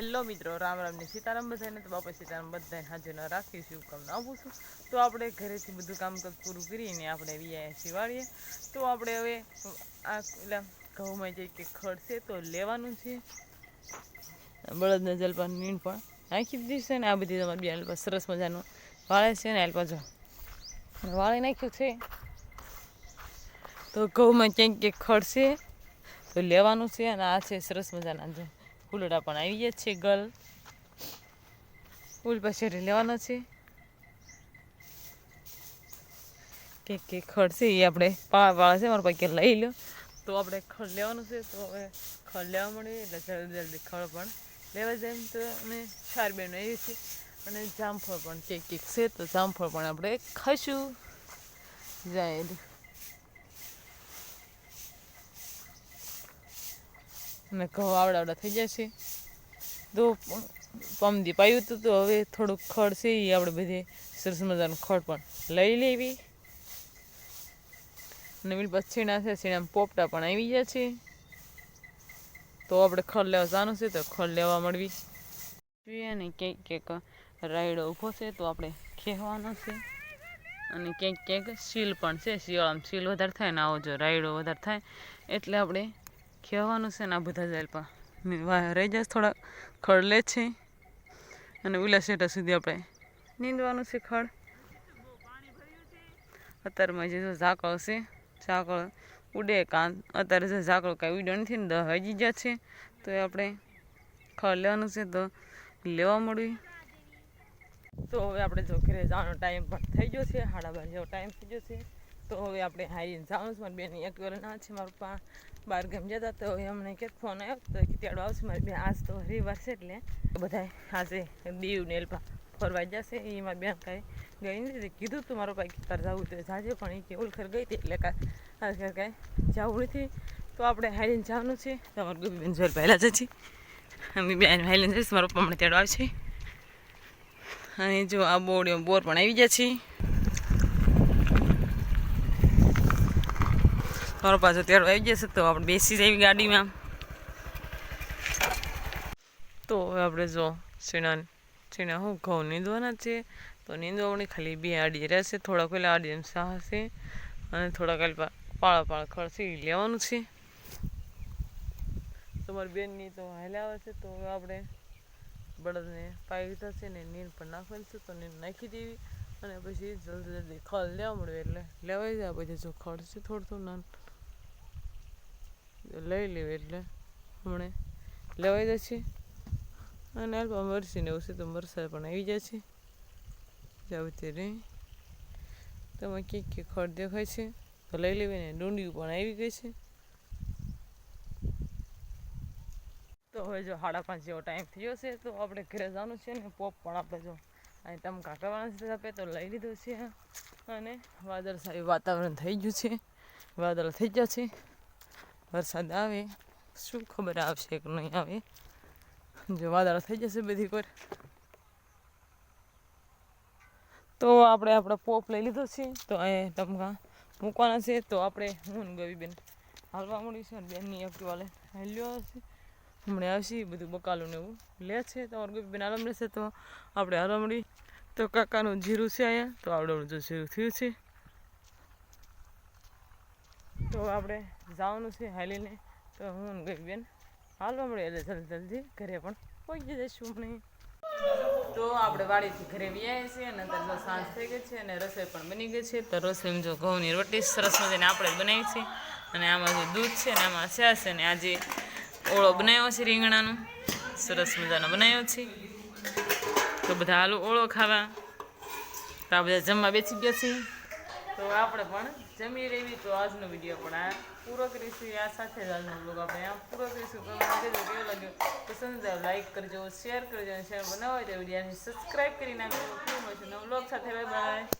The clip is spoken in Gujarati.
હેલો મિત્રો, રામ રામની સીતારામ બધાને તો બાપા સીતારામ બધાને હાજર ન રાખીશું કામ ના પૂછું. તો આપણે ઘરેથી બધું કામકાજ પૂરું કરીને આપણે વિયા શિવાળીએ તો આપણે હવે આ પેલા ઘઉંમાં જે કે ખડશે તો લેવાનું છે. બળદના જલપાન નીણ પણ નાખી દીધી છે ને, આ બધી તમારી બે અલ્પા સરસ મજાનું વાળે છે ને એલ જો વાળી નાખ્યું છે. તો ઘઉંમાં ક્યાંક ક્યાંક ખડશે તો લેવાનું છે અને આ છે સરસ મજાના જો. ફૂલડા પણ આવી ગયા છે, ગલ. ફૂલ પછી લેવાનો છે. કે કે ખડ છે એ આપણે પાળા પાળા છે, મારા પાસે લઈ લો તો આપણે ખડ લેવાનું છે, તો હવે ખડ લેવા મળીએ એટલે જલ્દી જલ્દી ખડ પણ લેવા જાય તો અમે ચાર બહેનો આવી છે. અને જામફળ પણ કેક કેક છે, તો જામફળ પણ આપણે ખાઈશું. જાય અને ઘઉં આવડા આવડા થઈ છે. તો પમદી પાયું હતું તો હવે થોડુંક ખડ છે એ આપણે બધે સરસ મજાનું ખડ પણ લઈ લેવી. અને મિલ પછી છીણા છે છીણા પોપટા પણ આવી ગયા છે. તો આપણે ખડ લેવા જવાનું છે તો ખડ લેવા મળવી. જોઈએ અને ક્યાંક ક્યાંક રાયડો ઊભો છે તો આપણે ખેવાનો છે. અને ક્યાંક ક્યાંક સીલ પણ છે, શિયાળામાં સીલ વધારે થાય ને આવો જો રાયડો વધારે થાય, એટલે આપણે ખેવાનું છે ને, આ બધા જાય પણ રહી જાય થોડા ખડ લે છે. અને ઉલા શેટા સુધી આપણે નીંદવાનું છે ખડ અત્યારમાં જે ઝાકળ છે, ઝાકળ ઉડે કાં અત્યારે જે ઝાકળ કાંઈ ઉડ્યો નથી ને, દહ હજી ગયા છે. તો એ આપણે ખડ લેવાનું છે, તો લેવા મળ્યું. તો હવે આપણે જો ઘરે જવાનો ટાઈમ પણ થઈ ગયો છે સાડા બાર જેવો ટાઈમ થઈ ગયો છે. તો હવે આપણે હારીને જવાનું છે, મારી બેન એક ના છે, મારું પપ્પા. બહાર ગામ જતા તો અમને કે ફોન આવ્યો તો કે તેડો આવશે, મારી બેન આજ તો રવિવાર છે એટલે. બધા આજે દીવ ને એલપા ફરવા જશે એ મારી બેન કાંઈ ગઈ નથી કીધું તું મારો ભાઈ તાર જવું તો જાજે, પણ એ કે ઓલખર ગઈ હતી એટલે કાંઈ કાંઈ જવું નથી. તો આપણે હાઈલેન્ડ જવાનું છે. તમારું ગોપી બેન જોઈ પહેલાં જ છે અમે બેન હાઈલેન્ડ જઈશ. મારો પપ્પા હમણાં તેડો આવશે. અને જો આ બોર્ડ બોર પણ આવી ગયા છે. મારો પાછો તેડો આવી જશે તો આપણે બેસી જઈએ ગાડીમાં. તો હવે આપણે જો સીણા સીણા હું ઘઉં નીંદવાના છે? તો નીંદવાની ખાલી બે આડી રહેશે. થોડાક પહેલાં આડી સાહ હશે અને થોડાક પાળા પાળા ખડશે લેવાનું છે. તમારી બેનની તો હાલ્યા છે. તો હવે આપણે બળદને પાઈ છે ને નીર પણ નાખવાની છે. તો નીર નાખી દેવી અને પછી જલ્દી જલ્દી ખળ લેવા મળ્યું એટલે લેવાઈ જાય. પછી જો ખડ થોડું થોડું નાનું લઈ લેવી એટલે હમણે. લેવાઈ છે અને અલ્પા મરસી ને એવું છે તો મરસા પણ આવી જાય છે જાવ રે તમે કે કે ખડ દેખાય છે. તો લઈ લેવી ને ડુંડિયું પણ આવી ગઈ છે. તો હવે જો સાડા પાંચ જેવો ટાઈમ થયો છે તો આપણે ઘરે જવાનું છે ને પોપ પણ આપણે જો અહીં તમે કરવાના છે આપે તો લઈ લીધો છે. અને વાદળ સારું વાતાવરણ થઈ ગયું છે. વાદળ થઈ ગયા છે. વરસાદ આવે, શું ખબર આવશે કે નહીં આવે? જો વાદળ થઈ જશે બધી પર તો આપણે આપણો પોપ લઈ લીધો છે, તો અહીંયા ટમકા મૂકવાના છે, તો આપણે હું ને ગવીબેન હાલવા મળીશું અને બેનની એક્ટિવાલે હાલ્યો હશે. હમણાં આવશે બધું બકાલું ને એવું લે છે, તો ગવીબેન હાલવા મળશે તો આપણે હાલવા મળી તો કાકાનું જીરું છે અહીંયા, તો આવડે જો જીરું થયું છે. તો આપણે જવાનું છે હાલીને. તો હું ગઈ બેન. હાલો મળે એટલે જલ્દી જલ્દી ઘરે પણ પહોંચી જઈશું હમણાં. તો આપણે વાડીથી ઘરે વ્યાય છીએ અને અંદર જો સાંજ થઈ ગઈ છે અને રસોઈ પણ બની ગઈ છે. તો રસોઈમાં જો ઘઉંની રોટી સરસ મજાને આપણે બનાવી છે અને આમાં જો દૂધ છે ને આમાં છે છે ને આજે ઓળો બનાવ્યો છે રીંગણાનો. સરસ મજાનો બનાવ્યો છે. તો બધા આલુ ઓળો ખાવા. તો આ બધા જમવા બેસી ગયા છે. તો આપણે પણ જમી રહેવી તો આજનો વીડિયો પણ આ પૂરો કરીશું આ સાથે જ આજનો બ્લોગ આપણે આ પૂરો કરીશું કેવું લાગ્યું કેવો લાગ્યો, પસંદ લાઈક કરજો શેર કરજો અને શેર બનાવો તો વીડિયો સબસ્ક્રાઈબ કરી નાખજો. નવો બ્લોગ સાથે. Bye bye